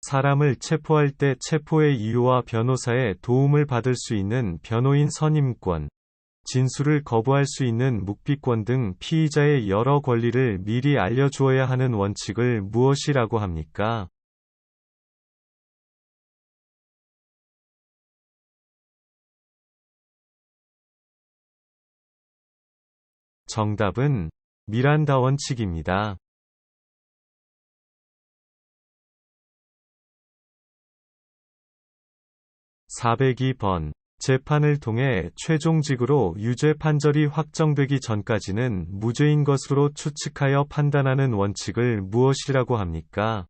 사람을 체포할 때 체포의 이유와 변호사의 도움을 받을 수 있는 변호인 선임권, 진술을 거부할 수 있는 묵비권 등 피의자의 여러 권리를 미리 알려주어야 하는 원칙을 무엇이라고 합니까? 정답은 미란다 원칙입니다. 402번 재판을 통해 최종직으로 유죄 판결이 확정되기 전까지는 무죄인 것으로 추측하여 판단하는 원칙을 무엇이라고 합니까?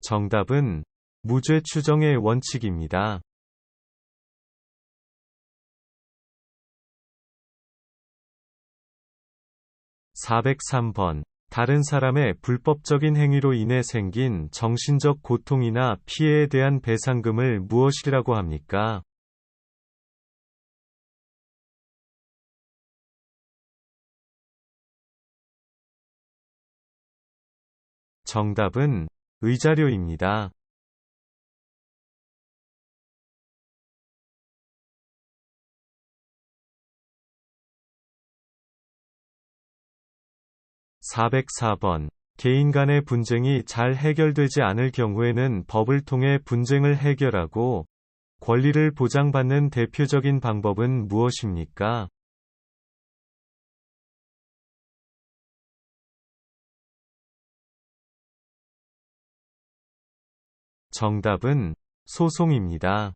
정답은 무죄 추정의 원칙입니다. 403번. 다른 사람의 불법적인 행위로 인해 생긴 정신적 고통이나 피해에 대한 배상금을 무엇이라고 합니까? 정답은 의자료입니다. 404번. 개인 간의 분쟁이 잘 해결되지 않을 경우에는 법을 통해 분쟁을 해결하고 권리를 보장받는 대표적인 방법은 무엇입니까? 정답은 소송입니다.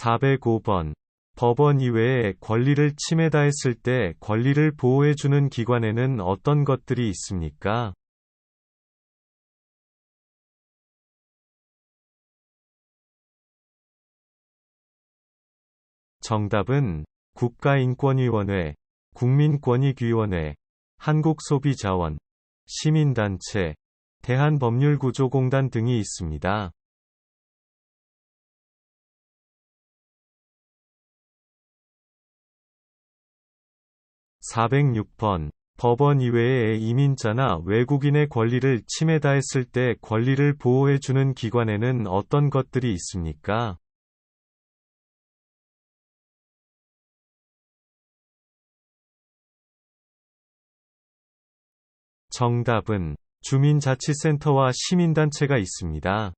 405번. 법원 이외에 권리를 침해다했을 때 권리를 보호해주는 기관에는 어떤 것들이 있습니까? 정답은 국가인권위원회, 국민권익위원회, 한국소비자원, 시민단체, 대한법률구조공단 등이 있습니다. 406번. 법원 이외의 이민자나 외국인의 권리를 침해다했을 때 권리를 보호해주는 기관에는 어떤 것들이 있습니까? 정답은 주민자치센터와 시민단체가 있습니다.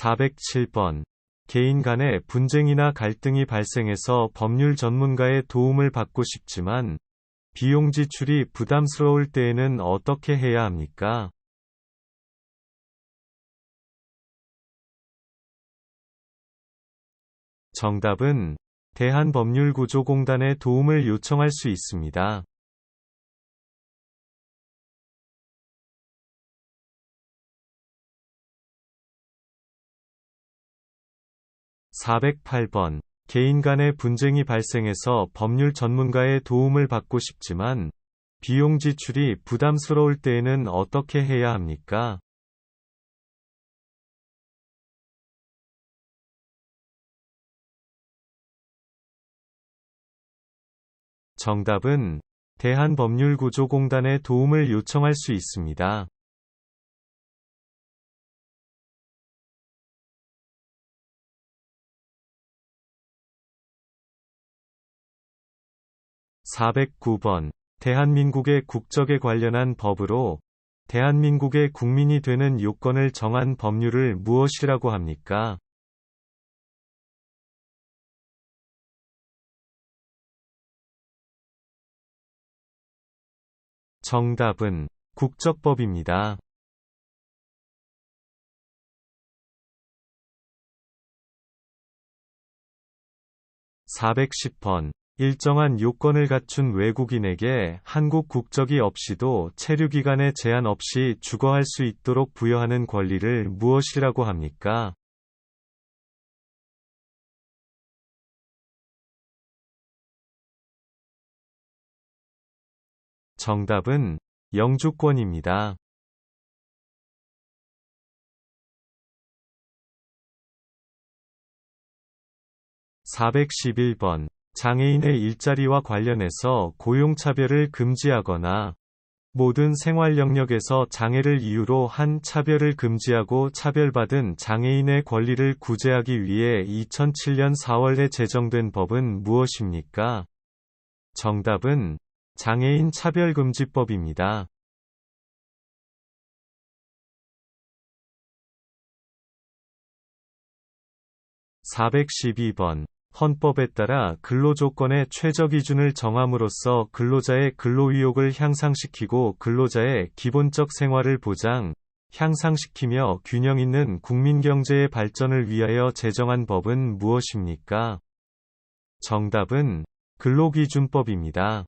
407번 개인 간의 분쟁이나 갈등이 발생해서 법률 전문가의 도움을 받고 싶지만 비용 지출이 부담스러울 때에는 어떻게 해야 합니까? 정답은 대한법률구조공단의 도움을 요청할 수 있습니다. 408번. 개인 간의 분쟁이 발생해서 법률 전문가의 도움을 받고 싶지만 비용 지출이 부담스러울 때에는 어떻게 해야 합니까? 정답은 대한법률구조공단의 도움을 요청할 수 있습니다. 409번. 대한민국의 국적에 관련한 법으로 대한민국의 국민이 되는 요건을 정한 법률을 무엇이라고 합니까? 정답은 국적법입니다. 410번. 일정한 요건을 갖춘 외국인에게 한국 국적이 없이도 체류기간에 제한 없이 주거할 수 있도록 부여하는 권리를 무엇이라고 합니까? 정답은 영주권입니다. 411번 장애인의 일자리와 관련해서 고용차별을 금지하거나 모든 생활 영역에서 장애를 이유로 한 차별을 금지하고 차별받은 장애인의 권리를 구제하기 위해 2007년 4월에 제정된 법은 무엇입니까? 정답은 장애인 차별금지법입니다. 412번 헌법에 따라 근로조건의 최저 기준을 정함으로써 근로자의 근로의욕을 향상시키고 근로자의 기본적 생활을 보장, 향상시키며 균형 있는 국민경제의 발전을 위하여 제정한 법은 무엇입니까? 정답은 근로기준법입니다.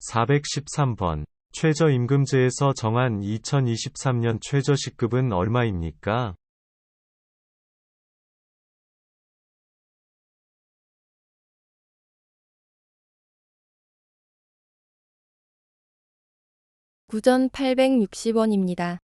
413번 최저임금제에서 정한 2023년 최저시급은 얼마입니까? 구전 860원입니다.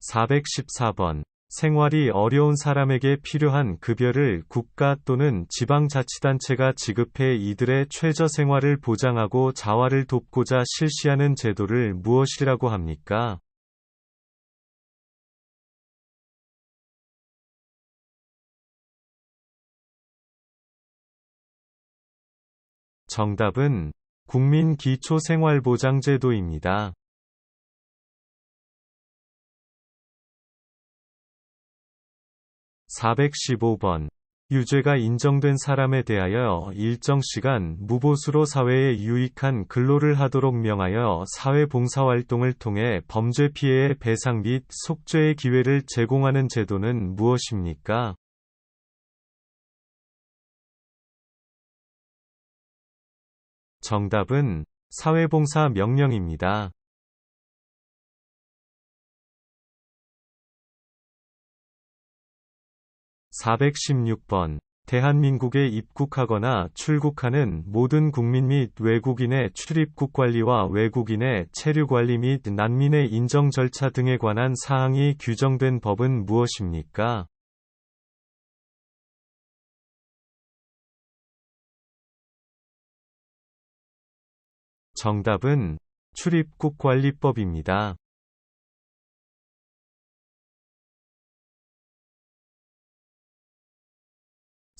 414번 생활이 어려운 사람에게 필요한 급여를 국가 또는 지방자치단체가 지급해 이들의 최저 생활을 보장하고 자활을 돕고자 실시하는 제도를 무엇이라고 합니까? 정답은 국민기초생활보장제도입니다. 415번. 유죄가 인정된 사람에 대하여 일정 시간 무보수로 사회에 유익한 근로를 하도록 명하여 사회봉사활동을 통해 범죄 피해의 배상 및 속죄의 기회를 제공하는 제도는 무엇입니까? 정답은 사회봉사 명령입니다. 416번. 대한민국에 입국하거나 출국하는 모든 국민 및 외국인의 출입국 관리와 외국인의 체류 관리 및 난민의 인정 절차 등에 관한 사항이 규정된 법은 무엇입니까? 정답은 출입국 관리법입니다.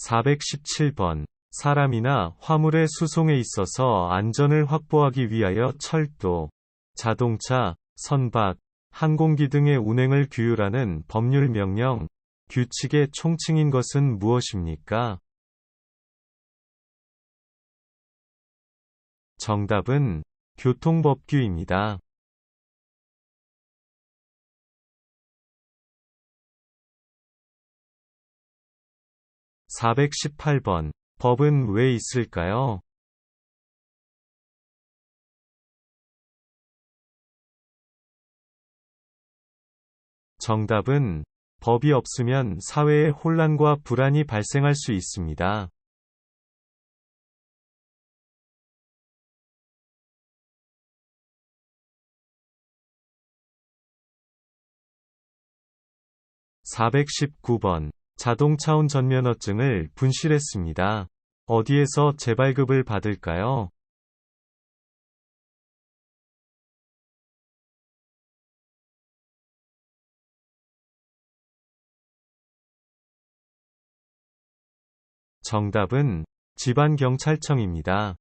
417번. 사람이나 화물의 수송에 있어서 안전을 확보하기 위하여 철도, 자동차, 선박, 항공기 등의 운행을 규율하는 법률 명령, 규칙의 총칭인 것은 무엇입니까? 정답은 교통법규입니다. 418번. 법은 왜 있을까요? 정답은 법이 없으면 사회에 혼란과 불안이 발생할 수 있습니다. 419번 자동차운 전면허증을 분실했습니다. 어디에서 재발급을 받을까요? 정답은 지방경찰청입니다.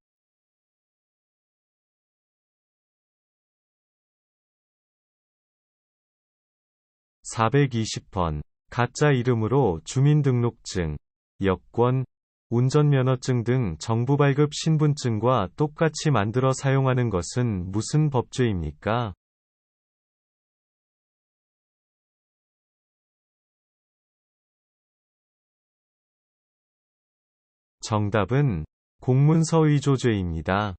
420번 가짜 이름으로 주민등록증, 여권, 운전면허증 등 정부 발급 신분증과 똑같이 만들어 사용하는 것은 무슨 법죄입니까? 정답은 공문서 위조죄입니다.